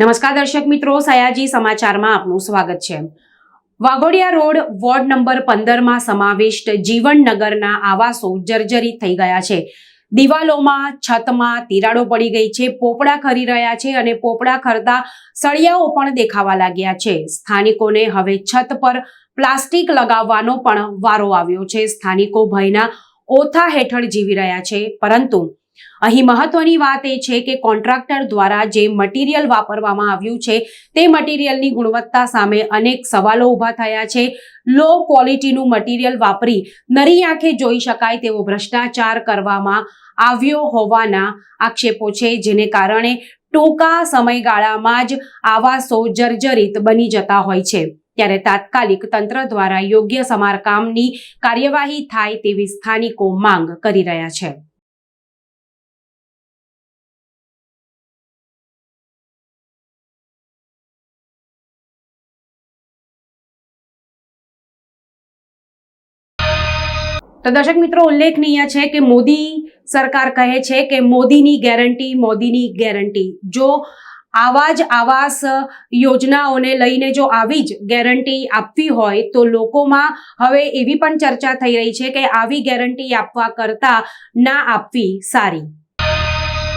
નમસ્કાર દર્શક મિત્રો, સયાજી સમાચારમાં આપનું સ્વાગત છે. વાઘોડિયા રોડ વોર્ડ નંબર પંદરમાં સમાવિષ્ટ જીવનનગરના આવાસો જર્જરિત થઈ ગયા છે. દિવાલોમાં, છતમાં તિરાડો પડી ગઈ છે, પોપડા ખરી રહ્યા છે અને પોપડા ખરતા સળિયાઓ પણ દેખાવા લાગ્યા છે. સ્થાનિકોને હવે છત પર પ્લાસ્ટિક લગાવવાનો પણ વારો આવ્યો છે. સ્થાનિકો ભયના ઓથા હેઠળ જીવી રહ્યા છે, પરંતુ અહીં મહત્વની વાત એ છે કે કોન્ટ્રાક્ટર દ્વારા જે મટીરિયલ વાપરવામાં આવ્યું છે, તે મટીરિયલની ગુણવત્તા સામે અનેક સવાલો ઊભા થયા છે. લો ક્વોલિટીનું મટીરિયલ વાપરી નરી આંખે જોઈ શકાય તેવો ભ્રષ્ટાચાર કરવામાં આવ્યો હોવાના આક્ષેપો છે, જેને કારણે ટૂંકા સમયગાળામાં જ આવાસો જર્જરિત બની જતા હોય છે. ત્યારે તાત્કાલિક તંત્ર દ્વારા યોગ્ય સમારકામની કાર્યવાહી થાય તેવી સ્થાનિકો માંગ કરી રહ્યા છે. તો દર્શક મિત્રો, ઉલ્લેખનીય છે કે મોદી સરકાર કહે છે કે મોદીની ગેરંટી મોદીની ગેરંટી. જો આવા જ આવાસ યોજનાઓને લઈને જો આવી જ ગેરંટી આપવી હોય, તો લોકોમાં હવે એવી પણ ચર્ચા થઈ રહી છે કે આવી ગેરંટી આપવા કરતાં ના આપવી સારી.